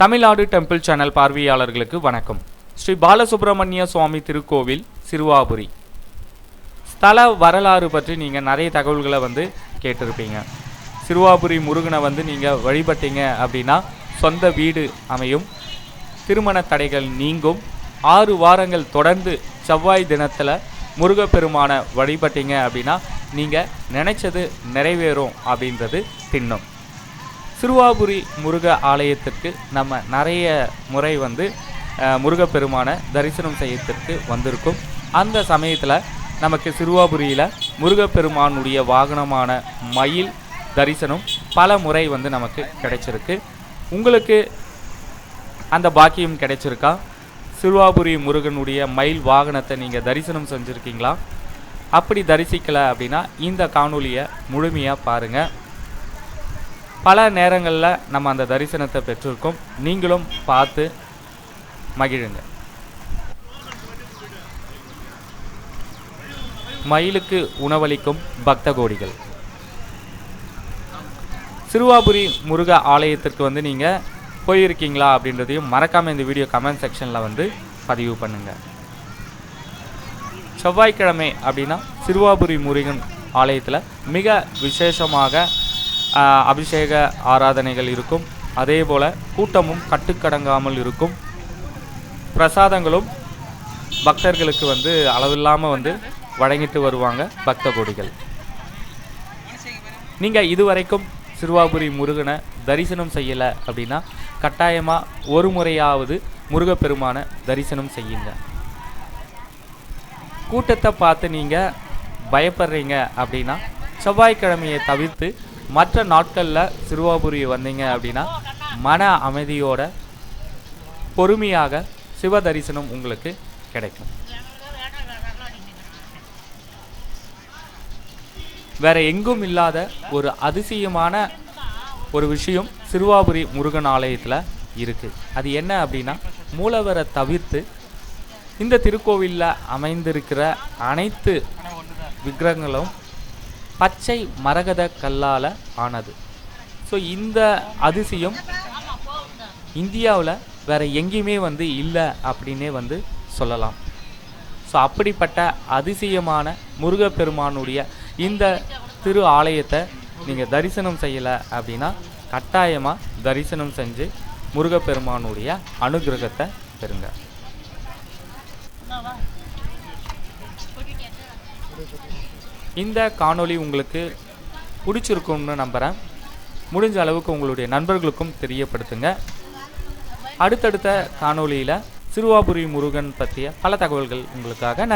Tamil Nadu temple channel பார்வையாளர்களுக்கு வணக்கம். ஸ்ரீ பாலசுப்ரமணிய சுவாமி திருக்கோவில் சிறுவாபுரி ஸ்தல வரலாறு பற்றி நீங்கள் நிறைய தகவல்களை வந்து கேட்டிருப்பீங்க. சிறுவாபுரி முருகனை வந்து நீங்கள் வழிபட்டீங்க அப்படின்னா சொந்த வீடு அமையும். திருமண தடைகள் நீங்கும். ஆறு வாரங்கள் தொடர்ந்து செவ்வாய் தினத்தில் முருகப்பெருமானை வழிபட்டீங்க அப்படின்னா நீங்கள் நினைச்சது நிறைவேறும் அப்படின்றது திண்ணம். சிறுவாபுரி முருக ஆலயத்திற்கு நம்ம நிறைய முறை வந்து முருகப்பெருமானை தரிசனம் செய்யத்திற்கு வந்திருக்கும். அந்த சமயத்தில் நமக்கு சிறுவாபுரியில் முருகப்பெருமானுடைய வாகனமான மயில் தரிசனம் பல முறை வந்து நமக்கு கிடைச்சிருக்கு. உங்களுக்கு அந்த பாக்கியம் கிடைச்சிருக்கா? சிறுவாபுரி முருகனுடைய மயில் வாகனத்தை நீங்கள் தரிசனம் செஞ்சுருக்கீங்களா? அப்படி தரிசிக்கலை அப்படின்னா இந்த காணொலியை முழுமையாக பாருங்கள் பல நேரங்களில் நம்ம அந்த தரிசனத்தை பெற்றிருக்கோம். நீங்களும் பார்த்து மகிழுங்க. மயிலுக்கு உணவளிக்கும் பக்த கோடிகள். சிறுவாபுரி முருக ஆலயத்திற்கு வந்து நீங்கள் போயிருக்கீங்களா அப்படின்றதையும் மறக்காமல் இந்த வீடியோ கமெண்ட் செக்ஷனில் வந்து பதிவு பண்ணுங்கள் செவ்வாய்க்கிழமை அப்படின்னா சிறுவாபுரி முருகன் ஆலயத்தில் மிக விசேஷமாக அபிஷேக ஆராதனைகள் இருக்கும். அதே போல் கூட்டமும் கட்டுக்கடங்காமல் இருக்கும். பிரசாதங்களும் பக்தர்களுக்கு வந்து அளவில்லாமல் வந்து வழங்கிட்டு வருவாங்க பக்த கோடிகள். நீங்கள் இதுவரைக்கும் சிறுவாபுரி முருகனை தரிசனம் செய்யலை அப்படின்னா கட்டாயமாக ஒரு முறையாவது முருகப்பெருமானை தரிசனம் செய்யுங்க. கூட்டத்தை பார்த்து நீங்கள் பயப்படுறீங்க அப்படின்னா செவ்வாய்க்கிழமையை தவிர்த்து மற்ற நாட்களில் சிறுவாபுரி வந்தீங்க அப்படின்னா மன அமைதியோட பொறுமையாக சிவ தரிசனம் உங்களுக்கு கிடைக்கும். வேற எங்கும் இல்லாத ஒரு அதிசயமான ஒரு விஷயம் சிறுவாபுரி முருகன் ஆலயத்தில் இருக்கு. அது என்ன அப்படின்னா மூலவரை தவிர்த்து இந்த திருக்கோவிலில் அமைந்திருக்கிற அனைத்து விக்கிரகங்களும் பச்சை மரகத கல்லால் ஆனது. ஸோ இந்த அதிசயம் இந்தியாவில் வேறு எங்கேயுமே வந்து இல்லை அப்படின்னே வந்து சொல்லலாம். ஸோ அப்படிப்பட்ட அதிசயமான முருகப்பெருமானுடைய இந்த திரு ஆலயத்தை நீங்கள் தரிசனம் செய்யலை அப்படின்னா கட்டாயமாக தரிசனம் செஞ்சு முருகப்பெருமானுடைய அனுகிரகத்தை பெறுங்க. இந்த காணொளி உங்களுக்கு பிடிச்சிருக்கும்னு நம்புகிறேன் முடிஞ்ச அளவுக்கு உங்களுடைய நண்பர்களுக்கும் தெரியப்படுத்துங்க. அடுத்தடுத்த காணொளியில் சிறுவாபுரி முருகன் பற்றிய பல தகவல்கள் உங்களுக்காக நன்றி.